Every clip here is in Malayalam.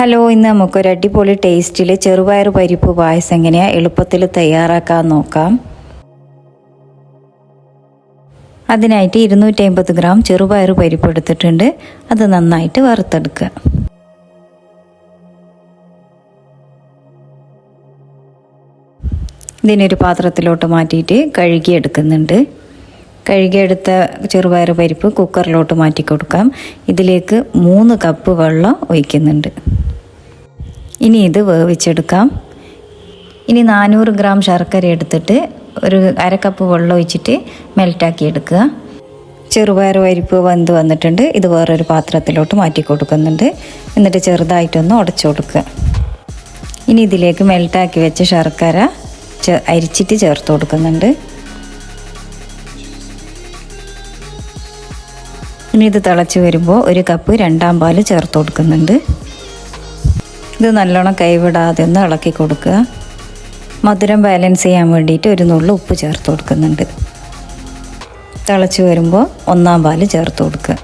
ഹലോ ഇന്ന് നമുക്കൊരു അടിപൊളി ടേസ്റ്റിൽ ചെറുപയർ പരിപ്പ് പായസം എങ്ങനെയാണ് എളുപ്പത്തിൽ തയ്യാറാക്കാൻ നോക്കാം. അതിനായിട്ട് ഇരുന്നൂറ്റി അമ്പത് ഗ്രാം ചെറുപയർ പരിപ്പ് എടുത്തിട്ടുണ്ട്. അത് നന്നായിട്ട് വറുത്തെടുക്കുക. ഇതിനൊരു പാത്രത്തിലോട്ട് മാറ്റിയിട്ട് കഴുകിയെടുക്കുന്നുണ്ട്. കഴുകിയെടുത്ത ചെറുപയർ പരിപ്പ് കുക്കറിലോട്ട് മാറ്റി കൊടുക്കാം ഇതിലേക്ക് മൂന്ന് കപ്പ് വെള്ളം ഒഴിക്കുന്നുണ്ട്. ഇനി ഇത് വേവിച്ചെടുക്കാം. ഇനി നാനൂറ് ഗ്രാം ശർക്കര എടുത്തിട്ട് ഒരു അര കപ്പ് വെള്ളം ഒഴിച്ചിട്ട് മെൽറ്റാക്കി എടുക്കുക. ചെറുപയർ പരിപ്പ് വെന്ത് വന്നിട്ടുണ്ട്. ഇത് വേറൊരു പാത്രത്തിലോട്ട് മാറ്റി കൊടുക്കുന്നുണ്ട്. എന്നിട്ട് ചെറുതായിട്ടൊന്ന് ഉടച്ചു കൊടുക്കുക. ഇനി ഇതിലേക്ക് മെൽറ്റാക്കി വെച്ച ശർക്കര അരിച്ചിട്ട് ചേർത്ത് കൊടുക്കുന്നുണ്ട്. ഇനി ഇത് തിളച്ച് വരുമ്പോൾ ഒരു കപ്പ് രണ്ടാം പാൽ ചേർത്ത് കൊടുക്കുന്നുണ്ട്. ഇത് നല്ലോണം കൈവിടാതെ ഒന്ന് ഇളക്കി കൊടുക്കുക. മധുരം ബാലൻസ് ചെയ്യാൻ വേണ്ടിയിട്ട് ഒരു നുള്ളു ഉപ്പ് ചേർത്ത് കൊടുക്കുന്നുണ്ട്. തിളച്ച് വരുമ്പോൾ ഒന്നാം പാൽ ചേർത്ത് കൊടുക്കുക.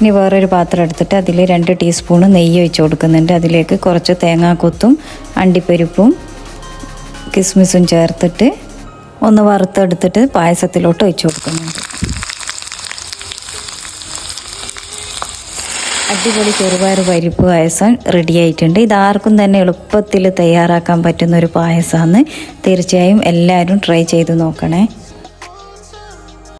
ഇനി വേറൊരു പാത്രം എടുത്തിട്ട് അതിൽ രണ്ട് ടീസ്പൂണ് നെയ്യ് ഒഴിച്ച് കൊടുക്കുന്നുണ്ട്. അതിലേക്ക് കുറച്ച് തേങ്ങാക്കൊത്തും അണ്ടിപ്പരിപ്പും കിസ്മിസും ചേർത്തിട്ട് ഒന്ന് വറുത്തെടുത്തിട്ട് പായസത്തിലോട്ട് ഒഴിച്ചു കൊടുക്കുന്നുണ്ട്. അടിപൊളി ചെറുപയർ പരിപ്പ് പായസം റെഡി ആയിട്ടുണ്ട്. ഇതാർക്കും തന്നെ എളുപ്പത്തിൽ തയ്യാറാക്കാൻ പറ്റുന്ന ഒരു പായസമാണ്. തീർച്ചയായും എല്ലാവരും ട്രൈ ചെയ്ത് നോക്കണേ.